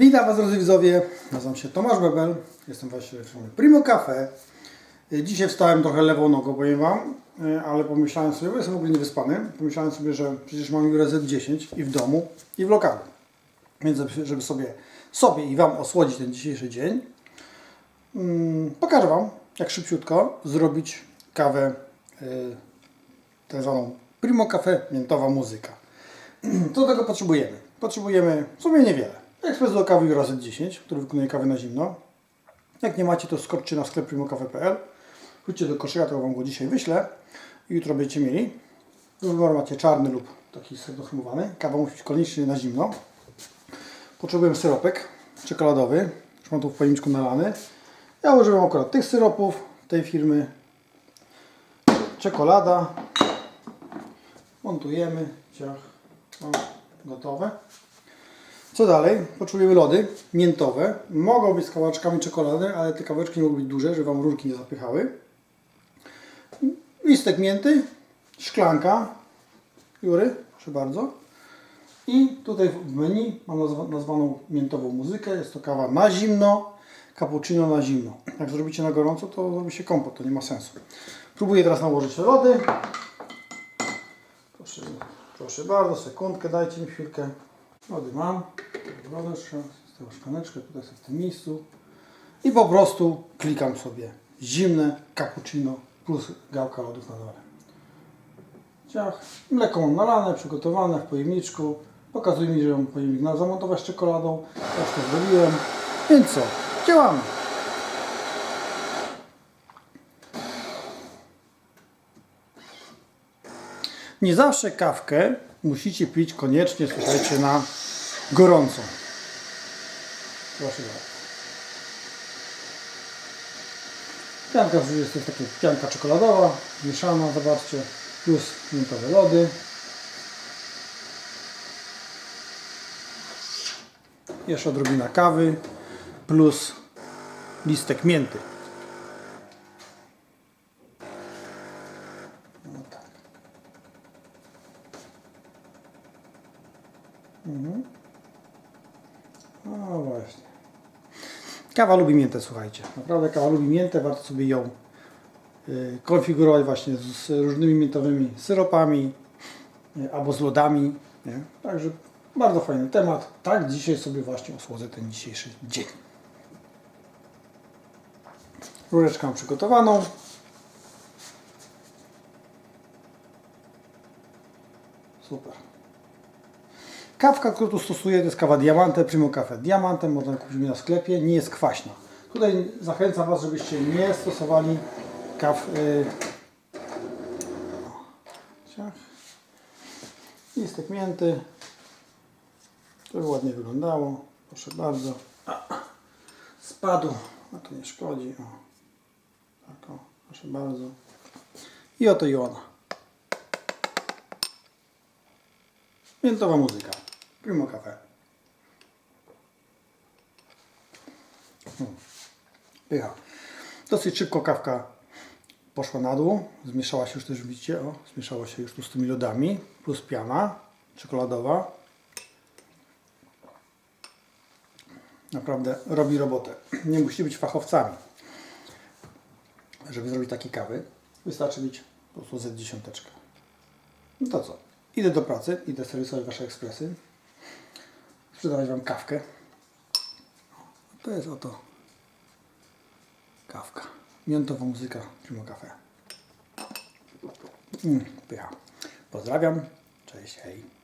Witam Was drodzy widzowie, nazywam się Tomasz Bebel, jestem właścicielem firmy Primo Cafe. Dzisiaj wstałem trochę lewą nogą, powiem Wam, y, ale pomyślałem sobie, bo jestem w ogóle niewyspany, pomyślałem sobie, że przecież mam Jurę Z10 i w domu, i w lokalu. Więc żeby- sobie, sobie i Wam osłodzić ten dzisiejszy dzień, mm, pokażę Wam, jak szybciutko zrobić kawę y, tak zwaną Primo Cafe miętowa muzyka. Co do tego potrzebujemy? Potrzebujemy w sumie niewiele. Ekspres do kawy razy 10, który wykonuje kawę na zimno. Jak nie macie, to skoczcie na sklep primokafe.pl. Chodźcie do koszyka, to Wam go dzisiaj wyślę. I jutro będziecie mieli. Do wyboru macie czarny lub taki srebrno Kawa musi być koniecznie na zimno. Potrzebujemy syropek czekoladowy. Już mam w pojemniczku nalany. Ja używam akurat tych syropów tej firmy. Czekolada. Montujemy. Ciach. Gotowe. Co dalej? Potrzebujemy lody miętowe. Mogą być z kawałeczkami czekolady, ale te kawałeczki nie mogą być duże, żeby Wam rurki nie zapychały. Listek mięty, szklanka, Jury, proszę bardzo. I tutaj w menu mam nazwa, nazwaną miętową muzykę. Jest to kawa na zimno, cappuccino na zimno. Jak zrobicie na gorąco, to zrobi się kompot, to nie ma sensu. Próbuję teraz nałożyć lody. Proszę, proszę bardzo, sekundkę, dajcie mi chwilkę. Lody mam. Wodę tego szklaneczkę, tutaj w tym miejscu. I po prostu klikam sobie zimne cappuccino plus gałka lodów na dole. Ciach. Mleko mam nalane, przygotowane w pojemniczku. Pokazuje mi, że mam pojemnik na zamontować czekoladą. Ja już to zrobiłem. Więc co? Działamy. Nie zawsze kawkę musicie pić koniecznie, słuchajcie, na gorącą. Proszę bardzo. Pianka jest taka pianka czekoladowa, mieszana, zobaczcie, plus miętowe lody. Jeszcze odrobina kawy, plus listek mięty. No tak. No właśnie. Kawa lubi miętę, słuchajcie. Naprawdę kawa lubi miętę, warto sobie ją y, konfigurować właśnie z, różnymi miętowymi syropami y, albo z lodami. Nie? Także bardzo fajny temat. Tak dzisiaj sobie właśnie osłodzę ten dzisiejszy dzień. Rureczkę mam przygotowaną. Super. Kawka, którą tu stosuję, to jest kawa Diamante, Primo Cafe. Diamante można kupić na sklepie, nie jest kwaśna. Tutaj zachęcam Was, żebyście nie stosowali kaw... Yy... Listek mięty. To by ładnie wyglądało. Proszę bardzo. Spadł. A to nie szkodzi. O. Tak, o. Proszę bardzo. I oto i ona. Miętowa muzyka. Primo Cafe. Hmm. Pycha. Dosyć szybko kawka poszła na dół. Zmieszała się już też, widzicie, o, zmieszała się już tu z tymi lodami. Plus piana czekoladowa. Naprawdę robi robotę. Nie musicie być fachowcami, żeby zrobić takie kawy. Wystarczy mieć po prostu z dziesiąteczkę. No to co? Idę do pracy, idę serwisować Wasze ekspresy. Sprzedawać Wam kawkę. To jest oto kawka. Miętowa muzyka Primo Cafe. Mm, pycha. Pozdrawiam. Cześć, hej.